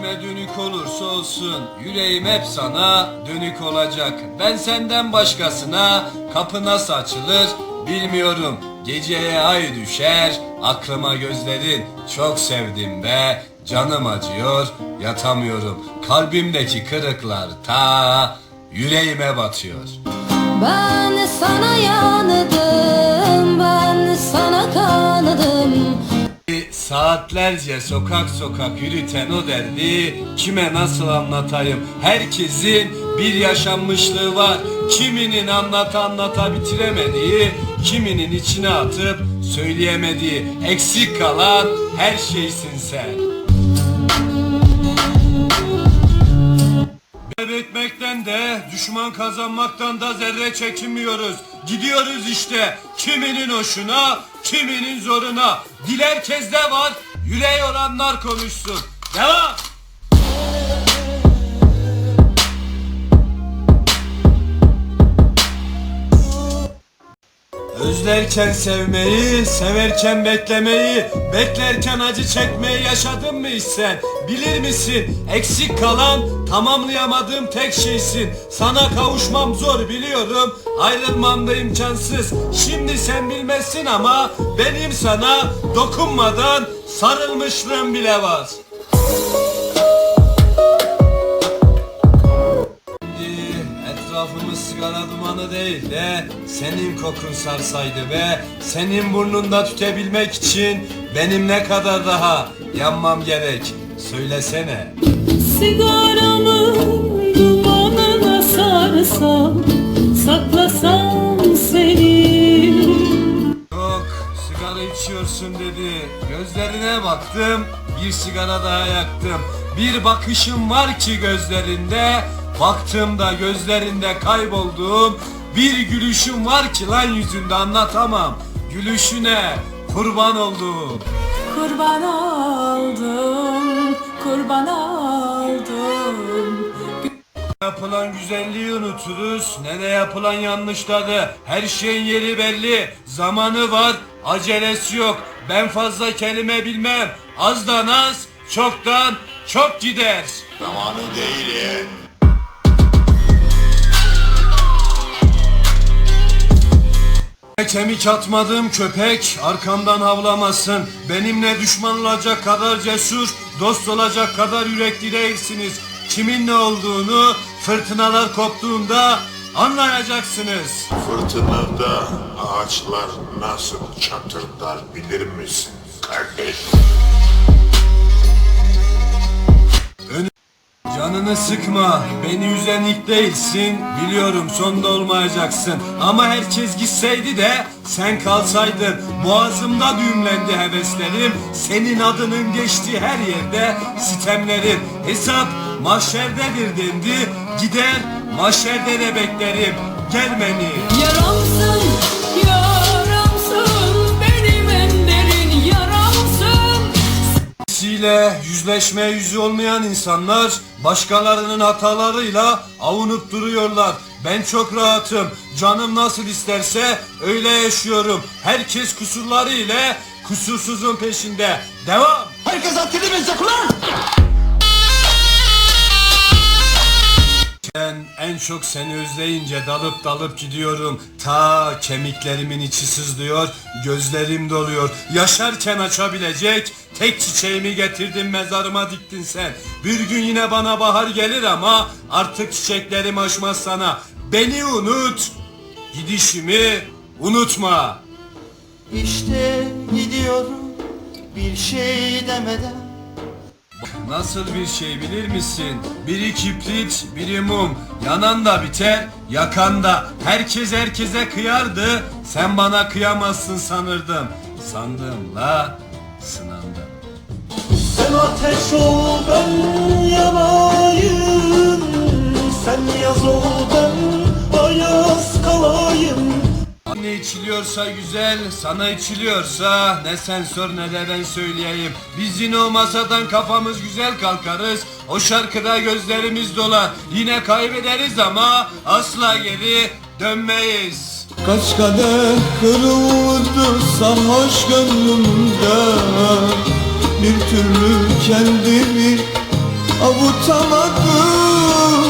kime dönük olursa olsun yüreğim hep sana dönük olacak. Ben senden başkasına kapı nasıl açılır bilmiyorum. Geceye ay düşer aklıma gözlerin çok sevdim be canım acıyor yatamıyorum. Kalbimdeki kırıklar ta yüreğime batıyor. Ben sana yandım, ben sana kanadım. Saatlerce sokak sokak yürüten o derdi kime nasıl anlatayım? Herkesin bir yaşanmışlığı var. Kiminin anlata anlata bitiremediği, kiminin içine atıp söyleyemediği, eksik kalan her şeysin sen. Kaybetmekten de düşman kazanmaktan da zerre çekinmiyoruz. Gidiyoruz işte kiminin hoşuna, kiminin zoruna. Dil herkeste var, yüreği olanlar konuşsun. Devam! Özlerken sevmeyi, severken beklemeyi, beklerken acı çekmeyi yaşadın mı hiç sen? Bilir misin? Eksik kalan, tamamlayamadığım tek şeysin. Sana kavuşmam zor biliyorum, ayrılmam da imkansız. Şimdi sen bilmezsin ama benim sana dokunmadan sarılmışlığım bile var. Sigara dumanı değil de senin kokun sarsaydı be. Senin burnunda tütebilmek için benim ne kadar daha yanmam gerek? Söylesene. Sigaramın dumanına sarsam Saklasam seni. Yok sigara içiyorsun dedi. Gözlerine baktım bir sigara daha yaktım. Bir bakışım var ki gözlerinde baktığımda gözlerinde kaybolduğum bir gülüşüm var ki lan yüzünde anlatamam gülüşüne kurban olduğum Kurban oldum Kurban oldum Yapılan güzelliği unuturuz, ne de yapılan yanlışları. Her şeyin yeri belli, zamanı var, acelesi yok. Ben fazla kelime bilmem, azdan az, çoktan çok gider. Zamanı değil. Kemik atmadığım köpek arkamdan havlamasın. Benimle düşman olacak kadar cesur, dost olacak kadar yürekli değilsiniz. Kimin ne olduğunu fırtınalar koptuğunda anlayacaksınız. Fırtınada ağaçlar nasıl çatırdar bilir misin kardeş? Canını sıkma, beni üzen ilk değilsin. Biliyorum sonda olmayacaksın. Ama herkes gitseydi de sen kalsaydın. Boğazımda düğümlendi heveslerim. Senin adının geçtiği her yerde sitemlerim. Hesap mahşerdedir dendi. Gider mahşerde de beklerim. Gel beni. Yüzleşme yüzü olmayan insanlar başkalarının hatalarıyla avunup duruyorlar. Ben çok rahatım. Canım nasıl isterse öyle yaşıyorum. Herkes kusurları ile kusursuzun peşinde. Devam. Herkes haddini bilecek! Ben en çok seni özleyince dalıp dalıp gidiyorum. Ta kemiklerimin içi sızlıyor, gözlerim doluyor. Yaşarken açabilecek tek çiçeğimi getirdin mezarıma diktin sen. Bir gün yine bana bahar gelir ama artık çiçeklerim açmaz sana. Beni unut, gidişimi unutma. İşte gidiyorum bir şey demeden Nasıl bir şey bilir misin? Biri kibrit, biri mum. Yanan da biter, yakan da. Herkes herkese kıyardı. Sen bana kıyamazsın sanırdım. Sandığımla sınandım. Sen ateş ol ben içiliyorsa güzel, sana içiliyorsa ne sen sor ne de ben söyleyeyim. Biz yine o masadan kafamız güzel kalkarız. O şarkıda gözlerimiz dolar. Yine kaybederiz ama asla geri dönmeyiz. Kaç kadeh kırıldı sarhoş gönlümde Bir türlü kendimi avutamadım